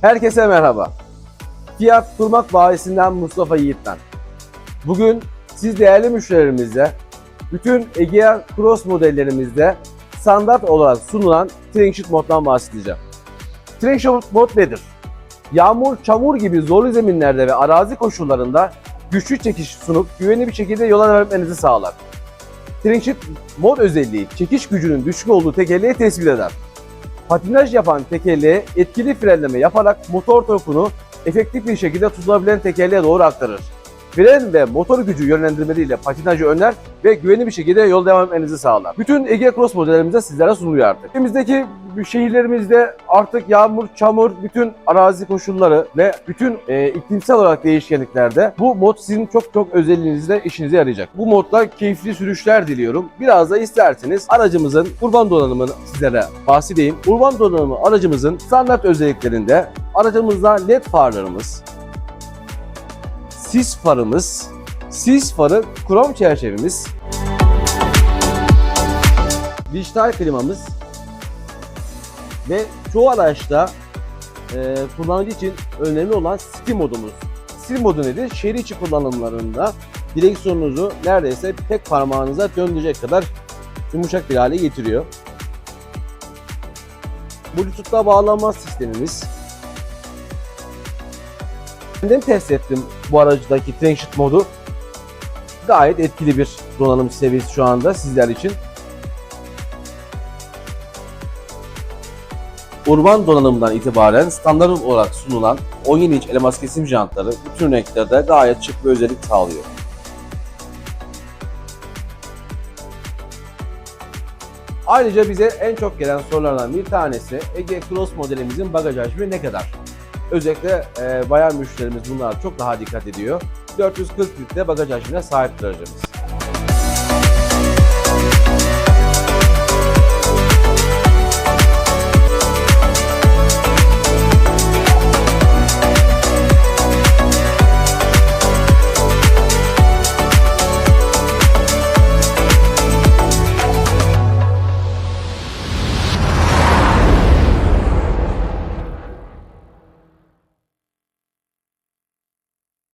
Herkese merhaba. Fiyat Turmak Bayisi'nden Mustafa Yiğit ben. Bugün siz değerli müşterilerimizle bütün Egea Cross modellerimizde standart olarak sunulan Trinksheet moddan bahsedeceğim. Trinksheet mod nedir? Yağmur, çamur gibi zorlu zeminlerde ve arazi koşullarında güçlü çekiş sunup güvenli bir şekilde yola devam sağlar. Trinksheet mod özelliği çekiş gücünün düşük olduğu tekerleği tespit eder. Patinaj yapan tekerleğe etkili frenleme yaparak motor torkunu efektif bir şekilde tutulabilen tekerleğe doğru aktarır. Fren ve motor gücü yönlendirmeleriyle patinajı önler ve güvenli bir şekilde yol devam etmenizi sağlar. Bütün Ege Cross modellerimizde sizlere sunuluyor artık. Ülkemizdeki şehirlerimizde artık yağmur, çamur, bütün arazi koşulları ve bütün e, iklimsel olarak değişkenliklerde bu mod sizin çok çok özelliğinizle işinize yarayacak. Bu modda keyifli sürüşler diliyorum. Biraz da isterseniz aracımızın urban donanımını sizlere bahsedeyim. Urban donanımı aracımızın standart özelliklerinde aracımızda led farlarımız, sis farımız, sis farı krom çerçevemiz, dijital klimamız ve çoğu araçta e, kullanıcı için önemli olan City modumuz. City modu nedir? Şehir içi kullanımlarında direksiyonunuzu neredeyse tek parmağınıza döndürecek kadar yumuşak bir hale getiriyor. Bluetooth'ta bağlanma sistemimiz. Kendim test ettim bu aracdaki Trinksheet modu. Gayet etkili bir donanım seviyesi şu anda sizler için. Urban donanımdan itibaren standart olarak sunulan 17 inç elmas kesim jantları bütün renklerde gayet şık bir özellik sağlıyor. Ayrıca bize en çok gelen sorulardan bir tanesi Ege Cross modelimizin bagaj hacmi ne kadar? Özellikle e, bayan müşterimiz bunlara çok daha dikkat ediyor. 440 litre bagaj hacmine sahiptir aracımız.